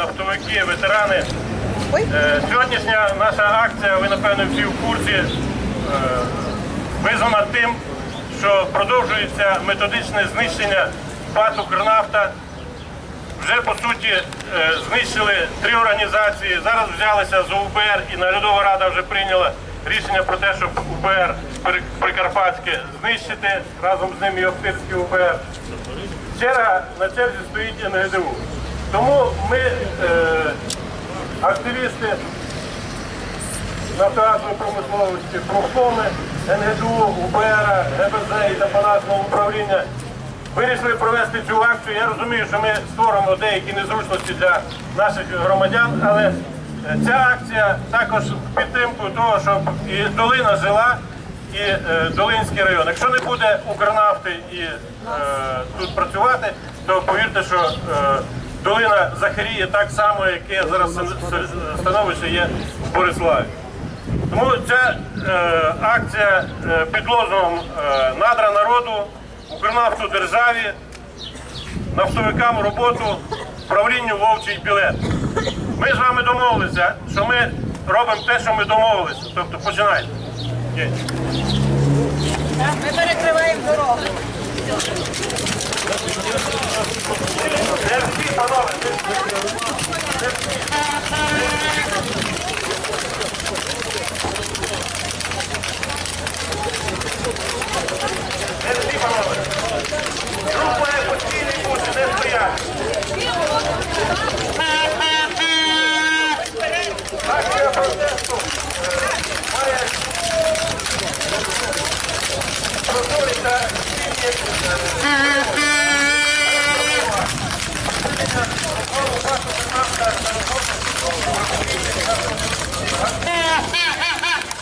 нафтовики, ветерани. Е, Сьогоднішня наша акція, ви напевно всі в курсі, е, визвана тим, що продовжується методичне знищення ПАТ «Укрнафта». Вже по суті е, знищили три організації. Зараз взялися за УБР і наглядова рада вже прийняла рішення про те, щоб УБР Прикарпатське знищити разом з ним і Охтирський УБР. Черга на черзі стоїть НГДУ. Тому ми, е, активісти нафтогазової промисловості, профкоми, НГДУ, УБР, ГБЗ і депонатного управління вирішили провести цю акцію. Я розумію, що ми створимо деякі незручності для наших громадян, але е, ця акція також в підтримку того, щоб і долина жила, і е, Долинський район. Якщо не буде Укрнафти і е, тут працювати, то повірте, що е, долина захаріє так само, яке зараз становище є в Бориславі. Тому ця е, акція е, під лозунгом е, надра народу, Укрнафту державі, нафтовикам роботу, правлінню вовчий білет. Ми з вами домовилися, що ми робимо те, що ми домовилися. Тобто починайте. Ми перекриваємо дорогу. Не всі, панове, не Не всі, панове. Рух має постійний бути, не стояти. Акція протесту е, має прозорі та спільні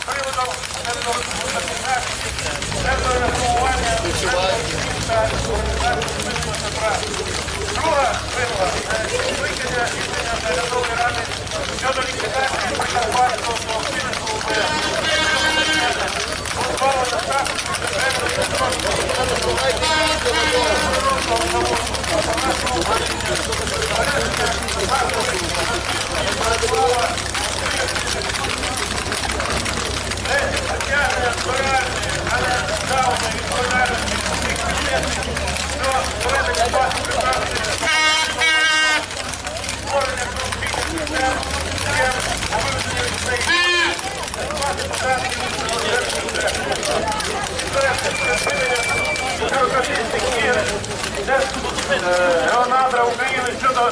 приводом реформування Друга вимога це виконання рішення наглядової ради щодо ліквідації Прикарпатського колективного УБР. Позбавлення статусу притягнення збиральної, але державної відповідальності всіх підприємців Геонадра України щодо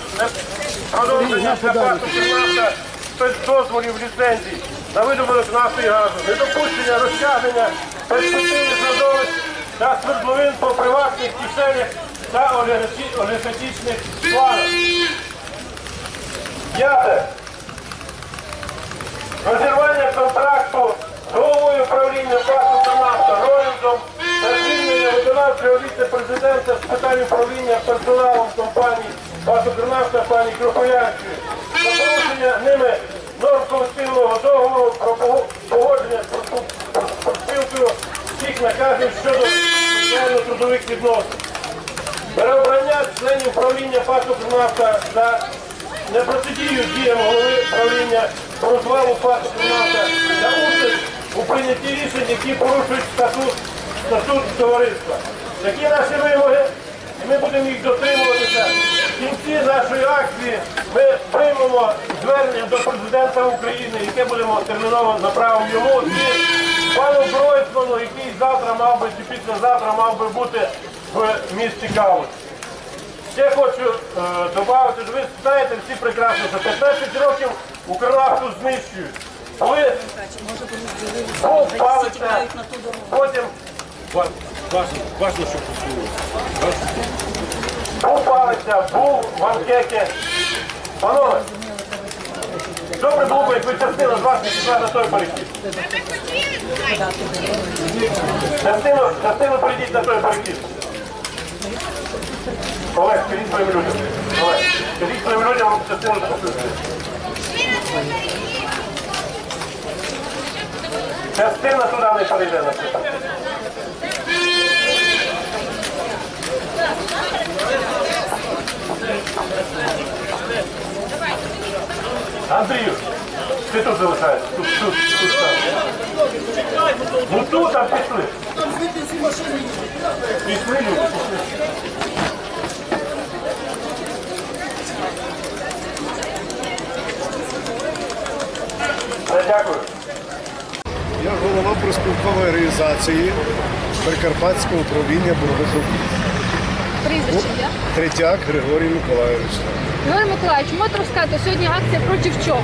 продовження запасу нафта спецдозволів ліцензій на видобуток нафти і газу, недопущення розтягнення перспективних родовищ та свердловин по приватних кишенях та олігархі- олігархічних планах. П'яте. Розірвання контракту з головою управління ПАТ «Укрнафта» Роліндом та звільнення виконавчого віце-президента з питань управління персоналом компанії «Укрнафта» пані Крохоянської за порушення ними норм колективного договору про погодження з проспілкою всіх наказів щодо соціально-трудових відносин. Членів правління ПАТ «Укрнафта» за непротидію діям голови правління по розвалу ПАТ «Укрнафта» та участь у прийнятті рішень, які порушують статут, статут товариства. Такі наші вимоги, і ми будемо їх дотримуватися. В кінці нашої акції ми приймемо звернення до президента України, яке будемо терміново направимо йому і пану Гройсману, який завтра мав би чи післязавтра мав би бути в місті Калуш. Ще хочу е, додати, що ви знаєте всі прекрасно, що 15 років Укрнафту знищують. Коли був палиця, потім Важно, важно, щоб послухали. був палиця, був ванкеки. Панове, добре було б, якби частина з вас не пішла на той перехід. Частину, частину прийдіть на той перехід. Олег, скажіть своїм людям. Олег, скажіть своїм людям частину допустити. Частина туди не перейде на це. Андрію, ти тут залишаєшся. Тут, тут, тут. там. Ну тут, а пішли. Пішли, люди, пішли. Дякую. Я голова проспілкової організації Прикарпатського управління бурових. Прізвище є. Третяк Григорій Миколайович. Григорій Миколаївич, можете розказати, сьогодні акція проти чого?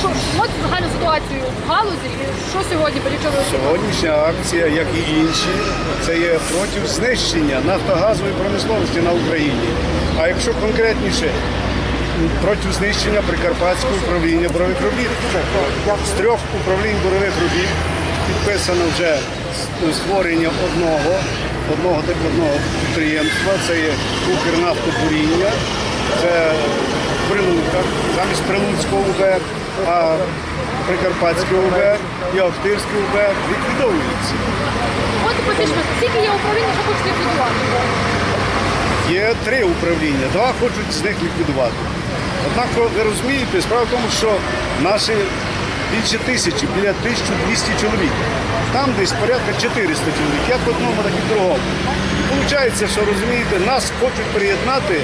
Що, можете загальну ситуацію в галузі і що сьогодні проти чого? Сьогоднішня акція, як і інші, це є проти знищення нафтогазової промисловості на Україні. А якщо конкретніше, проти знищення Прикарпатського управління бурових робіт. З трьох управлінь бурових робіт підписано вже створення одного, одного так одного підприємства. Це є Укрнафтобуріння, це Прилука, замість Прилуцького УБР, а Прикарпатський УБР і Охтирський УБР ліквідовуються. От потішно, скільки є управління, що хочете ліквідувати? Є три управління, два хочуть з них ліквідувати. Однак ви розумієте, справа в тому, що наші більше тисячі, біля 1200 чоловік. Там десь порядка 400 чоловік, як в одному, так і в другому. Виходить, що розумієте, нас хочуть приєднати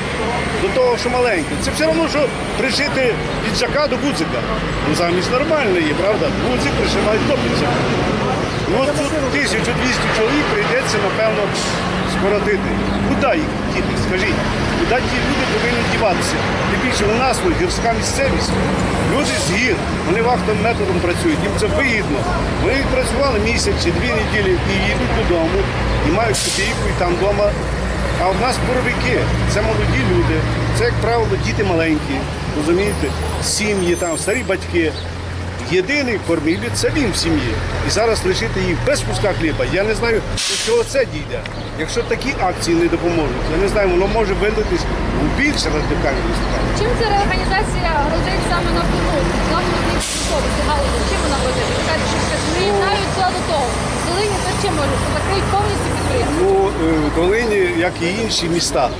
до того, що маленьке. Це все одно, що пришити піджака до гудзика. Ну замість нормально є, правда? Гудзик пришивають до піджака. Ну от тут 1200 чоловік прийдеться, напевно, скоротити. Куди їх діти? Скажіть, куди ті люди повинні діватися? Тим більше у нас тут гірська місцевість. Люди з гір, вони вахтовим методом працюють, їм це вигідно. Вони відпрацювали місяць чи дві неділі і їдуть додому, і мають копійку, і там вдома. А в нас боровики, це молоді люди, це, як правило, діти маленькі, розумієте, сім'ї, там, старі батьки. Єдиний кормілець це він в сім'ї. І зараз лишити їх без куска хліба. Я не знаю, до чого це дійде. Якщо такі акції не допоможуть, я не знаю, воно може вилитись у більше радикальних виступань. Чим ця реорганізація грозить саме на галузі? Чим вона буде? Ви кажете, що все до того. Долині це чим може? Закриють повністю підприємство? Ну, е, Долині, як і інші міста,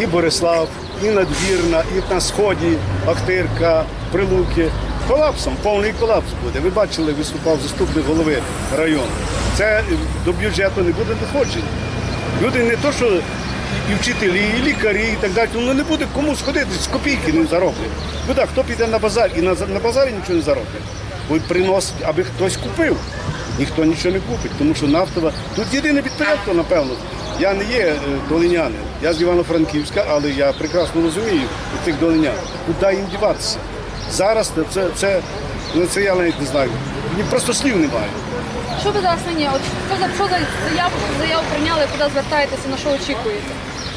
і Борислав, і Надвірна, і на Сході, Ахтирка, Прилуки. Колапсом, повний колапс буде. Ви бачили, виступав заступник голови району. Це е, до бюджету не буде доходжень. Люди не то, що і вчителі, і лікарі, і так далі, ну не буде кому сходити, з копійки не зароблять. Ну так, хто піде на базар і на, на базарі нічого не зароблять. Будуть приносити, аби хтось купив. Ніхто нічого не купить, тому що нафтова. Тут єдине підприємство, напевно. Я не є е, долинянин, я з Івано-Франківська, але я прекрасно розумію тих долинян. Куди їм діватися? Зараз це, це, ну, це я навіть не знаю. Мені просто слів немає. Що ви зараз нині? От що за що за заяву, що заяву прийняли, куди звертаєтеся, на що очікуєте?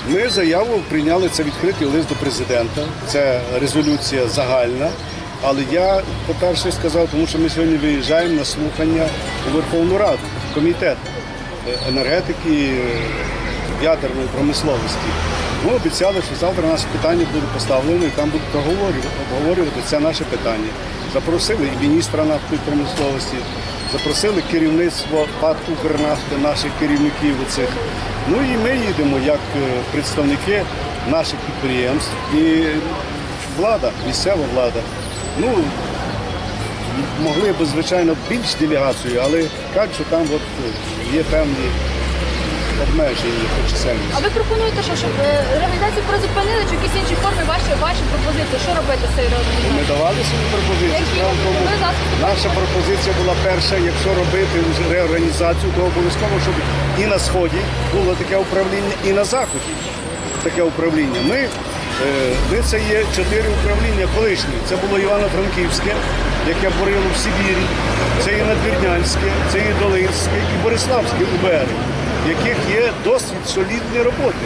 Ми заяву прийняли це відкритий лист до президента. Це резолюція загальна. Але я, по-перше, сказав, тому що ми сьогодні виїжджаємо на слухання у Верховну Раду, комітет е, енергетики, ядерної промисловості. Ми обіцяли, що завтра наше питання буде поставлено і там будуть обговорювати це наше питання. Запросили і міністра нафтової промисловості, запросили керівництво ПАД «Укрнафти», наших керівників оцих. Ну і ми їдемо як е, представники наших підприємств і влада, місцева влада. Ну, могли б, звичайно, більш делегацію, але кажуть, що там от є певні обмеження по чисельності. А ви пропонуєте, що щоб е, реорганізацію призупинили чи в якісь інші форми ваші, ваші пропозиції? Що робити з цією Ми давали свої пропозиції. Які? Справа в тому, Ви зараз наша пропозиція була перша, якщо робити вже реорганізацію, то обов'язково, щоб і на сході було таке управління, і на заході таке управління. Ми, е, ми це є чотири управління колишні. Це було Івано-Франківське, яке борило в Сибірі, це і Надвірнянське, це і Долинське, і Бориславське УБР, в яких є досвід солідної роботи.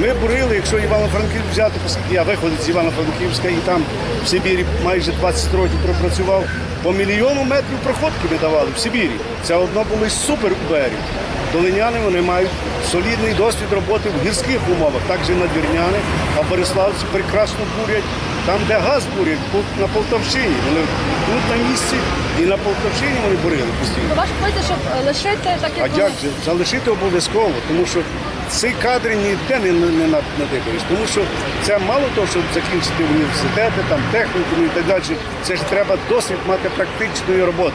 Ми бурили, якщо Івано-Франківськ взяти, я виходить з Івано-Франківська і там в Сибірі майже 20 років пропрацював, по мільйону метрів проходки ми давали в Сибірі. Це одно було із супер УБРів. Долиняни вони мають солідний досвід роботи в гірських умовах, так же і надвірняни, а Бориславці прекрасно бурять там, де газ бурять, на Полтавщині. Вони тут на місці і на Полтавщині вони бурили постійно. То ваша щоб е, лишити так, А як як же залишити обов'язково, тому що ці кадри ніде не, не, не надибаєш. Тому що це мало того, щоб закінчити університети, там технікум і так далі. Це ж треба досвід мати практичної роботи.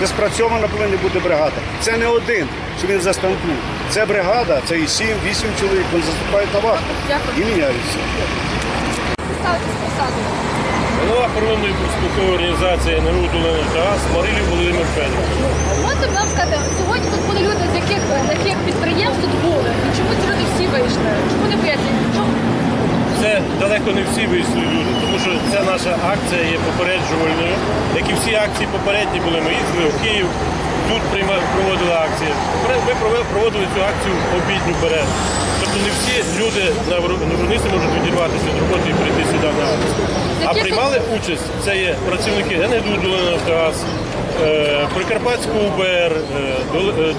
Це спрацьована повинна бути бригада. Це не один, що він за станку. Це бригада, це і 7-8 чоловік, вони заступають на вахту і міняються. Ставитесь посаду. Голова первинної профспілкової організації НРУ Долина ТАС Марилів Володимир Федорович. Можете нам сказати, сьогодні тут були люди, з яких, з яких підприємств тут були? І чому ці люди всі вийшли? Чому не пояснюють? Чому? Це далеко не всі вийшли люди, тому що ця наша акція є попереджувальною. Як і всі акції попередні були, ми їздили в Київ, тут проводили акції. Ми проводили цю акцію обідню перед. Тобто не всі люди на Воро- можуть відірватися від роботи і прийти сюди на акцію. А приймали участь, це є працівники НГДУ Долинавтогаз, е, Прикарпатського УБР, е, е,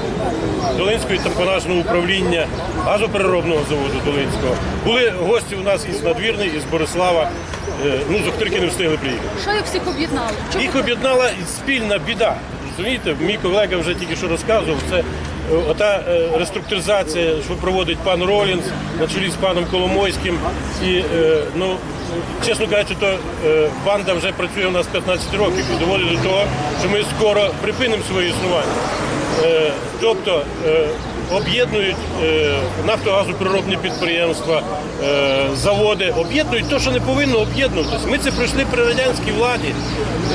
Долинського тампонажного управління, газопереробного заводу Долинського. Були гості у нас із Надвірної, із Борислава. Ну, з Охтирки не встигли приїхати. Що їх всіх об'єднало? Їх об'єднала спільна біда. Розумієте, мій колега вже тільки що розказував, це е, ота е, реструктуризація, що проводить пан Ролінс на чолі з паном Коломойським. І, е, ну, чесно кажучи, то банда вже працює у нас 15 років і доводить до того, що ми скоро припинимо своє існування. Тобто об'єднують е, нафтогазоприробні підприємства, е, заводи, об'єднують те, що не повинно об'єднуватися. Ми це пройшли при радянській владі,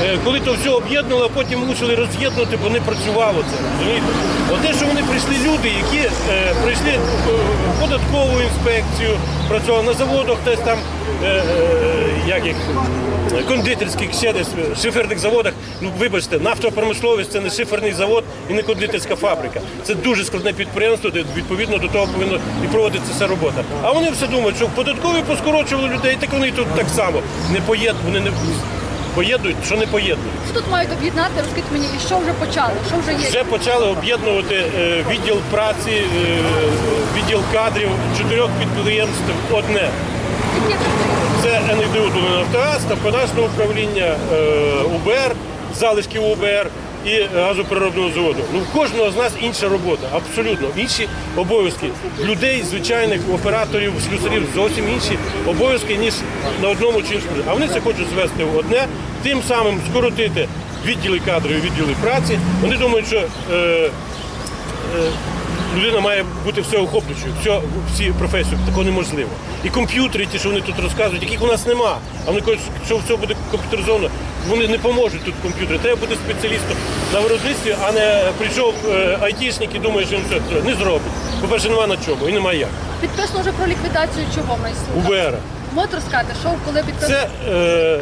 е, коли то все об'єднували, а потім мусили роз'єднувати, бо не працювало це. розумієте? От те, що вони прийшли люди, які прийшли податкову інспекцію, працювали на заводах, хтось там, е, е, як їх, кондитерських, ще десь, шиферних заводах. Ну, вибачте, нафтопромисловість це не шиферний завод і не кондитерська фабрика. Це дуже складне підприємство, де відповідно до того повинно і проводитися ця робота. А вони все думають, що податкові поскорочували людей, так вони тут так само. Не поєд... вони не поєднують, що не поєднують. що тут мають об'єднати? Розкажіть мені, і що вже почали? Що вже є? Вже почали об'єднувати е, відділ праці, е, відділ кадрів чотирьох підприємств одне. Це НГДУ Нафтогаз, Тампонажне управління, е, УБР, залишки УБР і газопереробного заводу. Ну, в кожного з нас інша робота, абсолютно інші обов'язки. Людей, звичайних операторів, слюсарів зовсім інші обов'язки, ніж на одному чи іншому. А вони це хочуть звести в одне, тим самим скоротити відділи кадрів, відділи праці. Вони думають, що е, людина має бути всеохоплюючою, все, всі професії, такого неможливо. І комп'ютери, ті, що вони тут розказують, яких у нас нема. А вони кажуть, що все буде комп'ютеризовано, вони не поможуть тут комп'ютери. Треба бути спеціалістом на виробництві, а не прийшов е, айтішник і думає, що він все не зробить. По-перше, нема на чому і немає як. Підписано вже про ліквідацію чого майстру? УБР. Можете розказати, що коли підписано? Це е,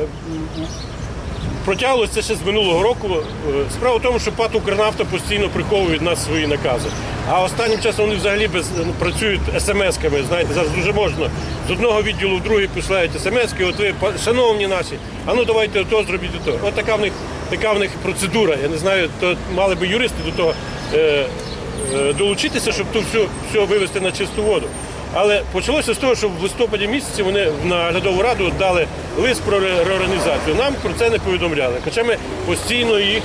протягувалося ще з минулого року. Е, Справа в тому, що ПАТ «Укрнафта» постійно приховує від нас свої накази. А останнім часом вони взагалі без, працюють смс-ками. Знаєте, зараз дуже можна. З одного відділу в другий посилають смс-ки, от ви, шановні наші, а ну давайте ото зробіть ото. От така в них, така в них процедура. Я не знаю, то мали би юристи до того е, е, долучитися, щоб тут все, все вивести на чисту воду. Але почалося з того, що в листопаді місяці вони в наглядову раду дали лист про реорганізацію. Нам про це не повідомляли. Хоча ми постійно їх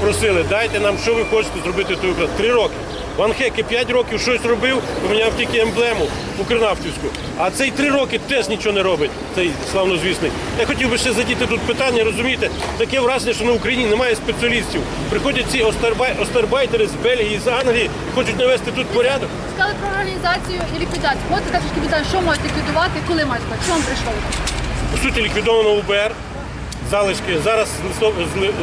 просили, дайте нам, що ви хочете зробити той уклад. Три роки. Ван Хеке 5 років щось робив, поміняв тільки емблему Укрнафтівську. А цей три роки теж нічого не робить, цей славнозвісний. Я хотів би ще задіти тут питання, розумієте, таке враження, що на Україні немає спеціалістів. Приходять ці остарбай- остарбайтери з Бельгії, з Англії, хочуть навести тут порядок. Сказали про організацію і ліквідацію. Можете сказати, що мають ліквідувати, коли мають? Що вам прийшло? По суті, ліквідовано УБР. Залишки. Зараз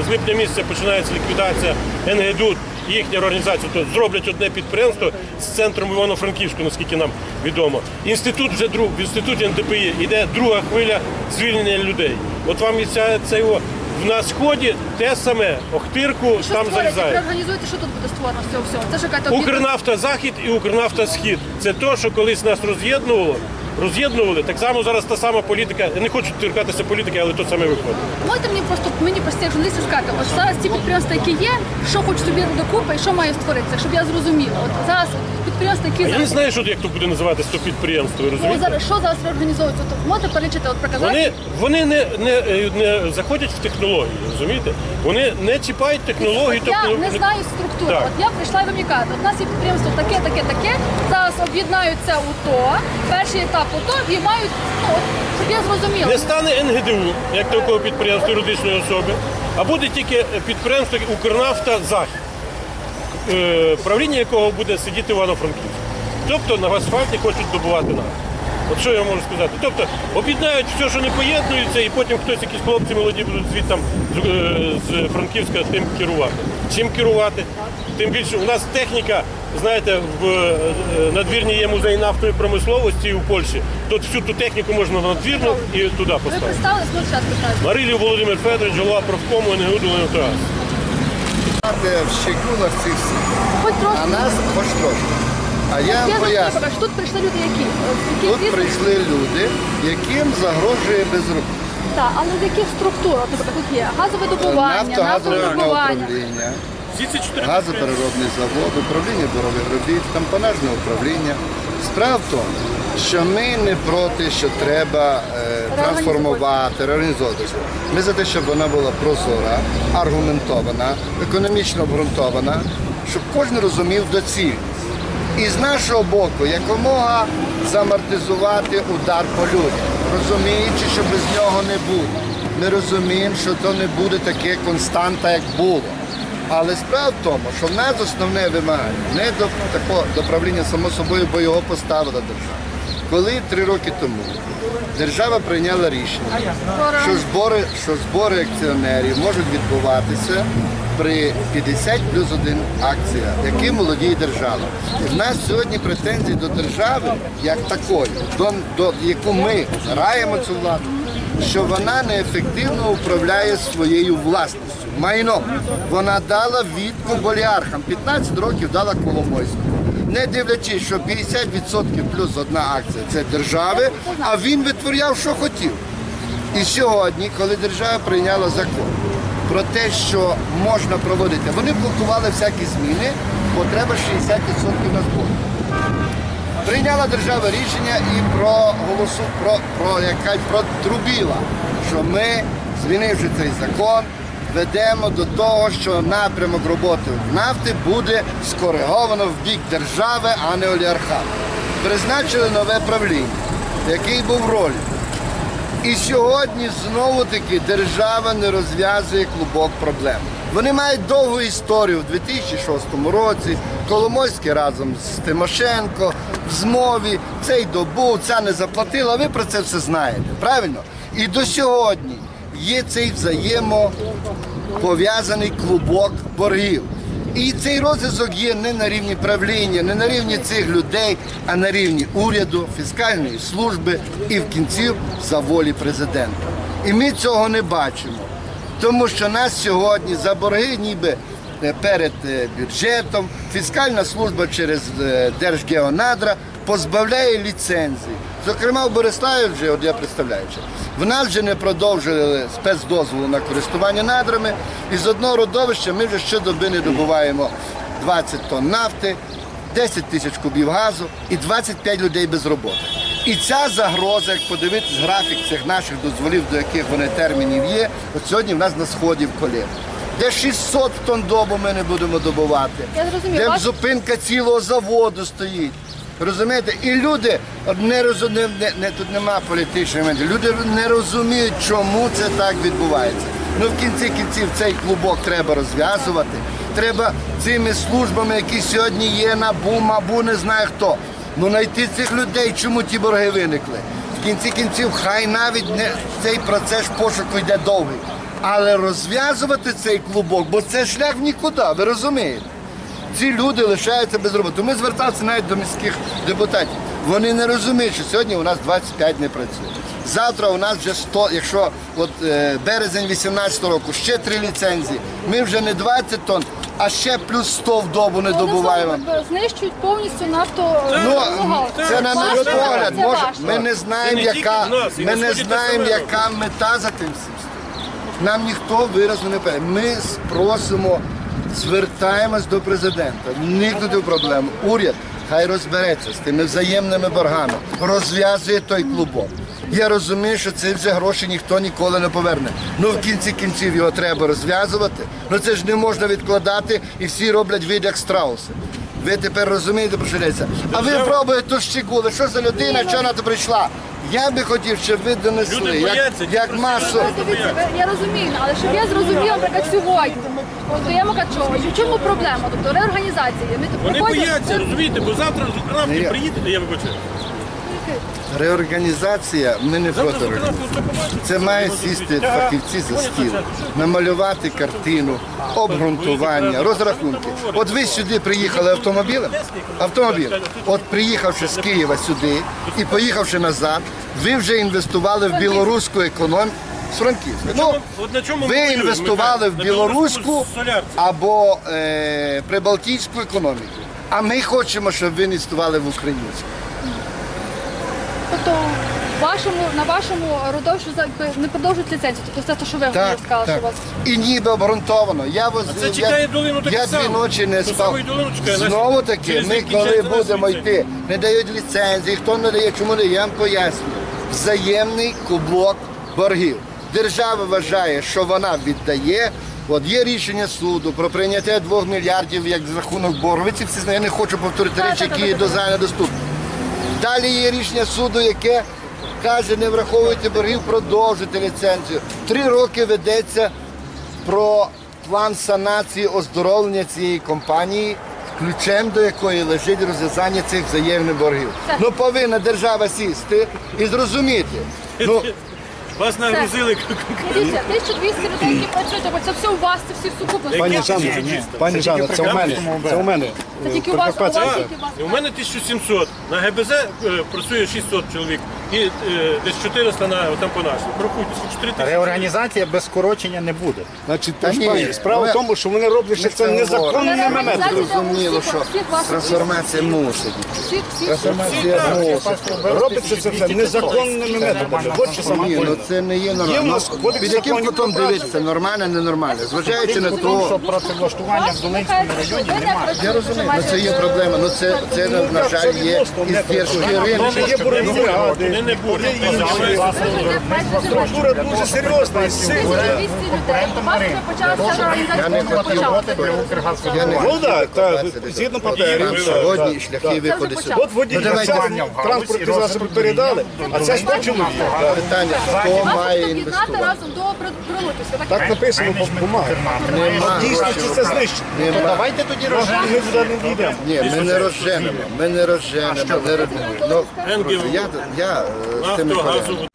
з липня місяця починається ліквідація НГДУ, їхня організація. Тобто зроблять одне підприємство з центром Івано-Франківську, наскільки нам відомо. Інститут вже друг, в інституті НДПІ йде друга хвиля звільнення людей. От вам і ця, це його. На сході те саме, Охтирку Що там залізає. реорганізуєте, що тут буде створено з цього всього? Це ж то Укрнафта Захід і Укрнафта Схід. Це те, що колись нас роз'єднувало, роз'єднували, так само зараз та сама політика. Я не хочу торкатися політики, але то саме виходить. Можете мені просто мені прості журналістів сказати, от зараз ці підприємства, які є, що хочуть собі докупи і що має створитися, щоб я зрозуміла. От зараз підприємства, які А я не зараз, знаю, що як то буде називатися то підприємство, ну, розумієте? зараз що зараз реорганізовується? От можете перелічити, от приказати? Вони, вони не, не, е, не заходять в технології, розумієте? Вони не чіпають технології. Я тобто, не знаю структури. Так. От я прийшла і ви мені кажете, от у нас є підприємство таке, таке, таке. Зараз об'єднаються у то. Перший етап у і мають, ну щоб я зрозуміла. Не стане НГДУ, як такого підприємства юридичної особи, а буде тільки підприємство Укрнафта Захід, е, правління якого буде сидіти Івано-Франківськ. Тобто на асфальті хочуть добувати нафту. От що я можу сказати? Тобто об'єднають все, що не поєднується, і потім хтось, якісь хлопці молоді будуть звідти з, е, з Франківська тим керувати. Чим керувати? Тим більше у нас техніка, знаєте, в е, надвірні є музей нафтової промисловості у Польщі. Тут всю ту техніку можна на надвірну і туди Ви поставити. представились, ну зараз. Марилів Володимир Федорович, голова профкому НГУ в щекюнах цих всіх, а нас хоч трошки. А я вам поясню, тут прийшли люди, які? Які тут бізнес- прийшли люди, яким загрожує безробіття. Так, але з яких структур? Наприклад, тут є газовидобування, Нафтогазове нафтовидобування. управління, Всі ці чотири газопереробний завод, управління бурових робіт, компонажне управління. Справа в тому, що ми не проти, що треба е, трансформувати, реорганізовуватися. Ми за те, щоб вона була прозора, аргументована, економічно обґрунтована, щоб кожен розумів доцільність. І з нашого боку якомога замортизувати удар по людям, розуміючи, що без нього не буде. Ми розуміємо, що то не буде таке константа, як було. Але справа в тому, що в нас основне вимагання не до такого до правління само собою, бо його поставила держава. Коли три роки тому держава прийняла рішення, що збори, що збори акціонерів можуть відбуватися при 50 плюс 1 акція, яким володіє держава. І в нас сьогодні претензії до держави, як такої, до, до яку ми граємо цю владу, що вона неефективно управляє своєю власністю, майном. Вона дала відкуп олігархам, 15 років дала Коломойському. Не дивлячись, що 50% плюс одна акція це держави, а він витворяв, що хотів. І сьогодні, коли держава прийняла закон про те, що можна проводити, вони блокували всякі зміни, бо треба 60% на збор. Прийняла держава рішення і проголосу про, про яка протрубіла, що ми, змінивши цей закон, ведемо до того, що напрямок роботи нафти буде скориговано в бік держави, а не олігархату. Призначили нове правління, який був в ролі. І сьогодні знову таки держава не розв'язує клубок проблем. Вони мають довгу історію в 2006 році. Коломойський разом з Тимошенко в змові цей добув, ця не заплатила. Ви про це все знаєте, правильно? І до сьогодні є цей взаємопов'язаний клубок боргів. І цей розв'язок є не на рівні правління, не на рівні цих людей, а на рівні уряду, фіскальної служби і в кінці за волі президента. І ми цього не бачимо. Тому що нас сьогодні за борги ніби е, перед е, бюджетом, фіскальна служба через е, Держгеонадра позбавляє ліцензій. Зокрема, в Бориславі вже, от я представляючи, в нас вже не продовжили спецдозволу на користування надрами, і з одного родовища ми вже щодоби не добуваємо 20 тонн нафти, 10 тисяч кубів газу і 25 людей без роботи. І ця загроза, як подивитись графік цих наших дозволів, до яких вони термінів є, от сьогодні в нас на сході в колі. Де 600 тонн добу ми не будемо добувати, Я де ваш- зупинка цілого заводу стоїть. Розумієте? І люди не розуміють, не, не, тут нема політичної моменти. Люди не розуміють, чому це так відбувається. Ну в кінці кінців цей клубок треба розв'язувати. Треба цими службами, які сьогодні є, НАБУ, МАБУ, не знаю хто. Ну знайти цих людей, чому ті борги виникли. В кінці кінців, хай навіть не цей процес пошуку йде довгий. Але розв'язувати цей клубок, бо це шлях в нікуди, ви розумієте? Ці люди лишаються без роботи. Ми зверталися навіть до міських депутатів. Вони не розуміють, що сьогодні у нас 25 не працює. Завтра у нас вже 100, якщо от е, березень 18 року, ще три ліцензії. Ми вже не 20 тонн, а ще плюс 100 в добу не добуваємо. Вони знищують повністю нафту. Ну, це на наш погляд. Може, ми не знаємо, Це не тільки яка в нас, і ми не знаємо, яка мета за тим всім. стоїть. Нам ніхто виразно не певне. Ми просимо, звертаємось до президента, вникнути в проблему. Уряд хай розбереться з тими взаємними боргами, розв'язує той клубок. Я розумію, що ці вже гроші ніхто ніколи не поверне. Ну в кінці кінців його треба розв'язувати. Ну це ж не можна відкладати і всі роблять вид як страуси. Ви тепер розумієте, про що йдеться? А ви пробуєте тут щегули. Що за людина, що вона прийшла? Я би хотів, щоб ви донесли, Люди як, бояться, як ті, масу. Дивіться, ви- Я розумію, але щоб я зрозуміла, наприклад, сьогодні, от я кажу, в чому проблема? Тобто реорганізація. Ми тут Вони приходять- бояться, розумієте, бо завтра з Ні. приїдете, я вибачаю. Реорганізація, ми не проти реорганізації. Побачите. Це має сісти фахівці за стіл, намалювати картину, обґрунтування, розрахунки. От ви сюди приїхали автомобілем, автомобіль, от приїхавши з Києва сюди і поїхавши назад, ви вже інвестували в білоруську економіку з Франківська. Ну, ви інвестували в білоруську білоруську або е, прибалтійську економіку. А ми хочемо, щоб ви інвестували в українську. Тобто вашому, на вашому родовищу за- не продовжують ліцензію. Тобто все те, що ви Так, сказали, так. що у вас. І ніби обґрунтовано. Я возив, це чекає я, долину так я само. дві ночі не Ту спав. саму долину чекає, наші- Знову таки, через ми коли будемо йти, не дають ліцензії, хто не дає, чому не дає, я вам пояснюю. Взаємний кублок боргів. Держава вважає, що вона віддає. От є рішення суду про прийняття 2 мільярдів як з рахунок боргу. Ви ці всі знаєте, я не хочу повторити речі, які є до загально доступні. Далі є рішення суду, яке каже, не враховуйте боргів, продовжуйте ліцензію. Три роки ведеться про план санації оздоровлення цієї компанії, ключем до якої лежить розв'язання цих взаємних боргів. Ну повинна держава сісти і зрозуміти. Ну, Вас нагрузили. Дивіться, 1200 людей, які працюють, бо це все у вас, це всі в сукупності. Пані Жанна, пані Жанна, це у мене. Це у мене. Це тільки у вас, у вас тільки у вас. у мене 1700. На ГБЗ е, працює 600 чоловік і е, десь 400 на там по нашому. Порахуйте, 4 тисячі. Реорганізація без скорочення не буде. Значить, Та ні, пані, справа але- в тому, що вони роблять ще це незаконними методами. Зрозуміло, що трансформація мусить. Всіх, всіх, Трансформація мусить. Робиться це все незаконними методами. От що саме Ні, ну це не є Є в нормально. нас Ну, кодекс Під яким законів кутом про дивитися, нормально, ненормально. Зважаючи на Тому що то, працевлаштування в Долинському районі немає. я розумію, ну це є проблема. Ну це, це на жаль, є іздержки ринку. Є Вони не будуть. Структура дуже серйозна і сильна. Ну так, так, згідно паперів. сьогодні шляхи виходу сюди. От водій Ну, транспортні засоби передали, а це 100 чоловік. Питання, хто має інвестувати? разом до Прилуківська. Так написано по бумагах. В дійсності це знищено. Давайте тоді Ми розглянемо. туди не дійдемо. Ні, ми не розженемо, ми не розженемо. не розженемо. Ну, я, я е,